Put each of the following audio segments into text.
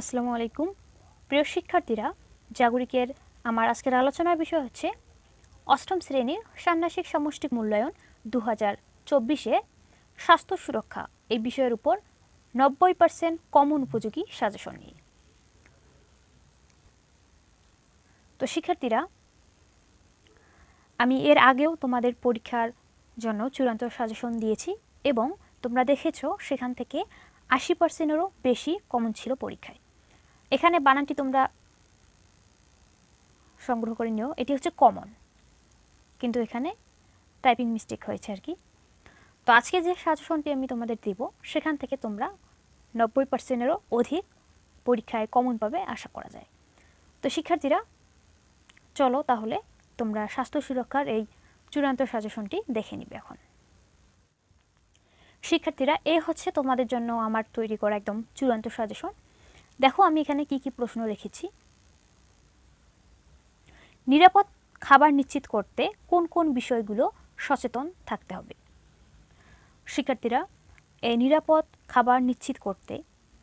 আসসালামু আলাইকুম। প্রিয় শিক্ষার্থীরা, জাগরিকের আমার আজকের আলোচনার বিষয় হচ্ছে অষ্টম শ্রেণির ষান্মাসিক সমষ্টিক মূল্যায়ন দু হাজার চব্বিশে স্বাস্থ্য সুরক্ষা। এই বিষয়ের উপর নব্বই পার্সেন্ট কমন উপযোগী সাজেশন নিয়ে। তো শিক্ষার্থীরা, আমি এর আগেও তোমাদের পরীক্ষার জন্য চূড়ান্ত সাজেশন দিয়েছি এবং তোমরা দেখেছ সেখান থেকে আশি পার্সেন্টেরও বেশি কমন ছিল পরীক্ষায়। এখানে বানানটি তোমরা সংগ্রহ করে নিও। এটি হচ্ছে কমন কিন্তু এখানে টাইপিং মিস্টেক হয়েছে আর কি। তো আজকে যে সাজেশনটি আমি তোমাদের দেব, সেখান থেকে তোমরা নব্বই পার্সেন্টেরও অধিক পরীক্ষায় কমন পাবে আশা করা যায়। তো শিক্ষার্থীরা, চলো তাহলে তোমরা স্বাস্থ্য সুরক্ষার এই চূড়ান্ত সাজেশনটি দেখে নিবে এখন। শিক্ষার্থীরা, এ হচ্ছে তোমাদের জন্য আমার তৈরি করা একদম চূড়ান্ত সাজেশন দেখো আমি এখানে কি কি প্রশ্ন রেখেছি। নিরাপদ খাবার নিশ্চিত করতে কোন কোন বিষয়গুলো সচেতন থাকতে হবে। শিক্ষার্থীরা, এই নিরাপদ খাবার নিশ্চিত করতে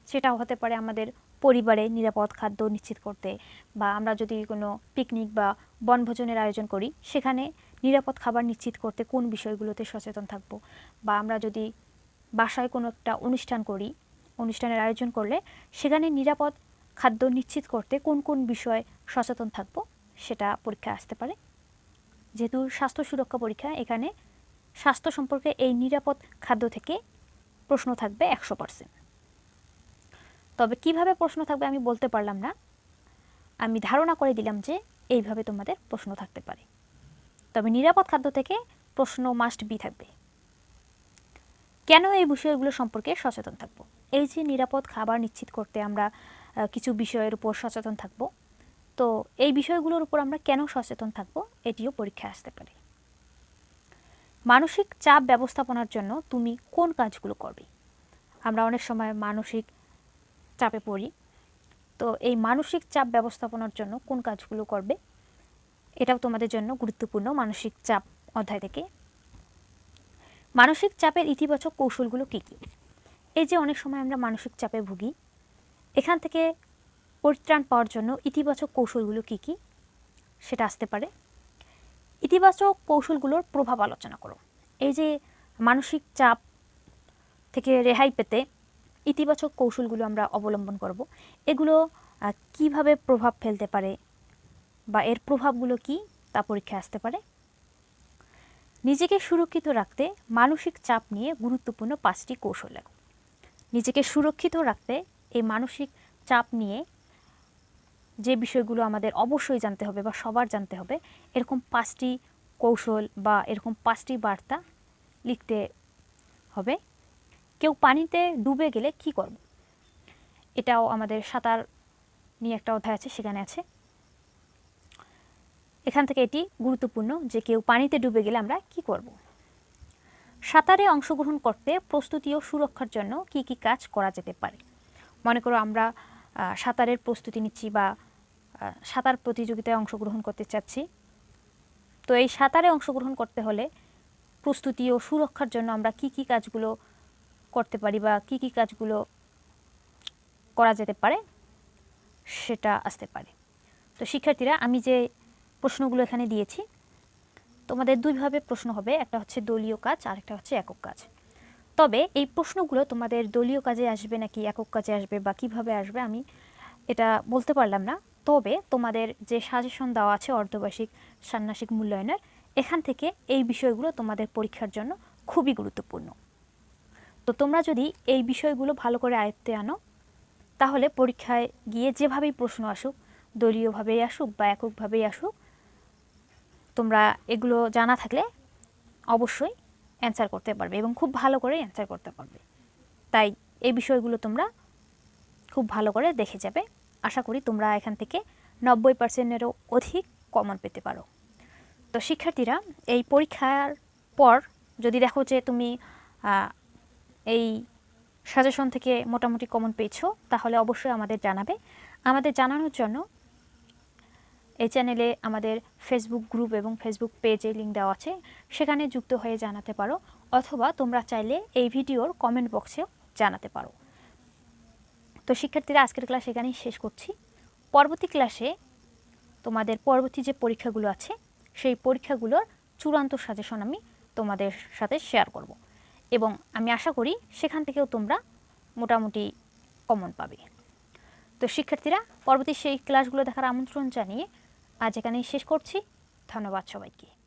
সেটা হতে পারে আমাদের পরিবারে নিরাপদ খাদ্য নিশ্চিত করতে বা আমরা যদি কোনো পিকনিক বা বনভোজনের আয়োজন করি, সেখানে নিরাপদ খাবার নিশ্চিত করতে কোন বিষয়গুলোতে সচেতন থাকব? বা আমরা যদি বাসায় কোনো একটা অনুষ্ঠান করি অনুষ্ঠানের আয়োজন করলে সেখানে নিরাপদ খাদ্য নিশ্চিত করতে কোন কোন বিষয়ে সচেতন থাকব সেটা পরীক্ষা আসতে পারে। যেহেতু স্বাস্থ্য সুরক্ষা পরীক্ষা, এখানে স্বাস্থ্য সম্পর্কে এই নিরাপদ খাদ্য থেকে প্রশ্ন থাকবে একশো পার্সেন্ট তবে কীভাবে প্রশ্ন থাকবে আমি বলতে পারলাম না। আমি ধারণা করে দিলাম যে এইভাবে তোমাদের প্রশ্ন থাকতে পারে। তবে নিরাপদ খাদ্য থেকে প্রশ্ন মাস্ট বি থাকবে। কেন এই বিষয়গুলো সম্পর্কে সচেতন থাকব? এই যে নিরাপদ খাবার নিশ্চিত করতে আমরা কিছু বিষয়ের উপর সচেতন থাকব, তো এই বিষয়গুলোর উপর আমরা কেন সচেতন থাকব এটিও পরীক্ষায় আসতে পারে। মানসিক চাপ ব্যবস্থাপনার জন্য তুমি কোন কাজগুলো করবে? আমরা অনেক সময় মানসিক চাপে পড়ি, তো এই মানসিক চাপ ব্যবস্থাপনার জন্য কোন কাজগুলো করবে? এটাও তোমাদের জন্য গুরুত্বপূর্ণ মানসিক চাপ অধ্যায় থেকে। মানসিক চাপের ইতিবাচক কৌশলগুলো কী কী? এই যে অনেক সময় আমরা মানসিক চাপে ভুগি, এখান থেকে পরিত্রাণ পাওয়ার জন্য ইতিবাচক কৌশলগুলো কী কী? সেটা আসতে পারে। ইতিবাচক কৌশলগুলোর প্রভাব আলোচনা করো। এই যে মানসিক চাপ থেকে রেহাই পেতে ইতিবাচক কৌশলগুলো আমরা অবলম্বন করব। এগুলো কীভাবে প্রভাব ফেলতে পারে বা এর প্রভাবগুলো কি তা পরীক্ষায় আসতে পারে। নিজেকে সুরক্ষিত রাখতে মানসিক চাপ নিয়ে গুরুত্বপূর্ণ পাঁচটি কৌশল লেখো। নিজেকে সুরক্ষিত রাখতে এই মানসিক চাপ নিয়ে যে বিষয়গুলো আমাদের অবশ্যই জানতে হবে বা সবার জানতে হবে, এরকম পাঁচটি কৌশল বা এরকম পাঁচটি বার্তা লিখতে হবে। কেউ পানিতে ডুবে গেলে কি করব? এটাও আমাদের সাঁতার নিয়ে একটা অধ্যায় আছে, সেখানে আছে। এখান থেকে এটি গুরুত্বপূর্ণ যে কেউ পানিতে ডুবে গেলে আমরা কি করব? সাঁতারে অংশগ্রহণ করতে প্রস্তুতি ও সুরক্ষার জন্য কি কি কাজ করা যেতে পারে? মনে করো আমরা সাঁতারের প্রস্তুতি নিচ্ছি বা সাঁতার প্রতিযোগিতায় অংশগ্রহণ করতে চাচ্ছি। তো এই সাঁতারে অংশগ্রহণ করতে হলে প্রস্তুতি ও সুরক্ষার জন্য আমরা কি কি কাজগুলো করতে পারি বা কি কি কাজগুলো করা যেতে পারে সেটা আসতে পারে। তো শিক্ষার্থীরা, আমি যে প্রশ্নগুলো এখানে দিয়েছি তোমাদের দুইভাবে প্রশ্ন হবে, একটা হচ্ছে দলীয় কাজ আর একটা হচ্ছে একক কাজ। তবে এই প্রশ্নগুলো তোমাদের দলীয় কাজে আসবে নাকি একক কাজে আসবে বা কীভাবে আসবে আমি এটা বলতে পারলাম না। তবে তোমাদের যে সাজেশন দেওয়া আছে অর্ধবার্ষিক ষান্মাসিক মূল্যায়নের, এখান থেকে এই বিষয়গুলো তোমাদের পরীক্ষার জন্য খুবই গুরুত্বপূর্ণ। তো তোমরা যদি এই বিষয়গুলো ভালো করে আয়ত্তে আনো, তাহলে পরীক্ষায় গিয়ে যেভাবেই প্রশ্ন আসুক, দলীয়ভাবেই আসুক বা এককভাবেই আসুক তোমরা এগুলো জানা থাকলে অবশ্যই অ্যান্সার করতে পারবে এবং খুব ভালো করে অ্যান্সার করতে পারবে। তাই এই বিষয়গুলো তোমরা খুব ভালো করে দেখে যাবে। আশা করি তোমরা এখান থেকে নব্বই পার্সেন্টেরও অধিক কমন পেতে পারো। তো শিক্ষার্থীরা, এই পরীক্ষার পর যদি দেখো যে তুমি এই সাজেশন থেকে মোটামুটি কমন পেয়েছ, তাহলে অবশ্যই আমাদের জানাবে। আমাদের জানানোর জন্য এই চ্যানেলে আমাদের ফেসবুক গ্রুপ এবং ফেসবুক পেজে লিঙ্ক দেওয়া আছে। সেখানে যুক্ত হয়ে জানাতে পারো অথবা তোমরা চাইলে এই ভিডিওর কমেন্ট বক্সেও জানাতে পারো। তো শিক্ষার্থীরা, আজকের ক্লাস এখানেই শেষ করছি। পরবর্তী ক্লাসে তোমাদের পরবর্তী যে পরীক্ষাগুলো আছে, সেই পরীক্ষাগুলোর চূড়ান্ত সাজেশন আমি তোমাদের সাথে শেয়ার করব। এবং আমি আশা করি সেখান থেকেও তোমরা মোটামুটি কমন পাবে। তো শিক্ষার্থীরা, পরবর্তী সেই ক্লাসগুলো দেখার আমন্ত্রণ জানিয়ে আজ এখানেই শেষ করছি। ধন্যবাদ সবাইকে।